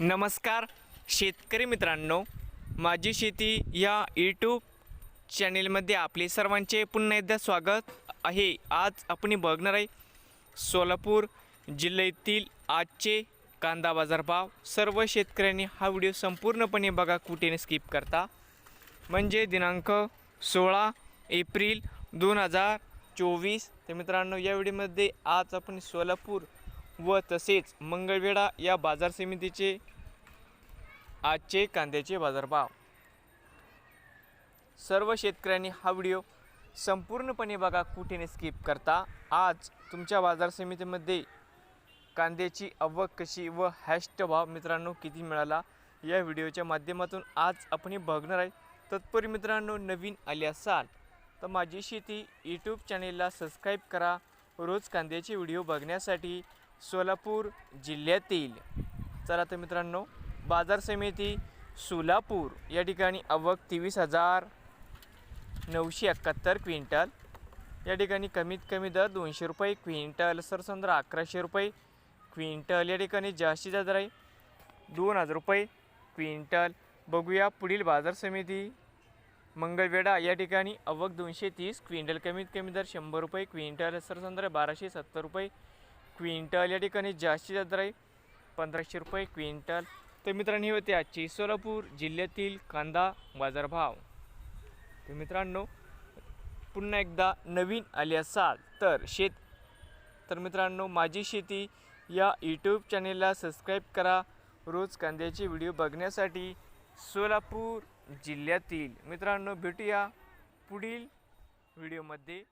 नमस्कार शेतकरी मित्रांनो. माझी शेती या यूट्यूब चॅनेलमध्ये आपले सर्वांचे पुन्हा एकदा स्वागत आहे. आज आपण बघणार आहे सोलापूर जिल्ह्यातील आजचे कांदा बाजार भाव सर्व शेतकऱ्यांनी हा व्हिडिओ संपूर्णपणे बघा कुठेने स्किप करता. म्हणजे दिनांक सोळा एप्रिल दोन हजार चोवीस. तर मित्रांनो या व्हिडिओमध्ये आज आपण सोलापूर व तसेच मंगळवेढा या बाजार समितीचे आजचे कांद्याचे बाजारभाव. सर्व शेतकऱ्यांनी हा व्हिडिओ संपूर्णपणे बघा कुठेने स्किप करता. आज तुमच्या बाजार समितीमध्ये कांद्याची आवक कशी व हॅश्ट भाव मित्रांनो किती मिळाला? या व्हिडिओच्या माध्यमातून आज आपण बघणार आहे. तत्पूर्वी मित्रांनो नवीन आले असाल तर माझी शेती यूट्यूब चॅनेलला सबस्क्राईब करा. रोज कांद्याचे व्हिडिओ बघण्यासाठी सोलापूर जिल्ह्यातील. चला तर मित्रांनो बाजार समिती सोलापूर या ठिकाणी आवक तेवीस हजार नऊशे एकाहत्तर क्विंटल या ठिकाणी कमीत कमी दर दोनशे रुपये क्विंटल सरसंद्र अकराशे रुपये क्विंटल या ठिकाणी जास्तीचा दर आहे दोन हजार रुपये क्विंटल. बघूया पुढील बाजार समिती मंगळवेढा या ठिकाणी अवक दोनशे तीस क्विंटल कमीत कमी दर शंभर रुपये क्विंटल सरसंद्र बाराशे सत्तर रुपये क्विंटल या ठिकाणी जास्तीचा जास्त आहे पंधराशे रुपये क्विंटल. तर मित्रांनो ही होती आजची सोलापूर जिल्ह्यातील कांदा बाजारभाव. तर मित्रांनो पुन्हा एकदा नवीन आले असाल तर शेत तर मित्रांनो माझी शेती या यूट्यूब चॅनेलला सबस्क्राईब करा. रोज कांद्याचे व्हिडिओ बघण्यासाठी सोलापूर जिल्ह्यातील. मित्रांनो भेटूया पुढील व्हिडिओमध्ये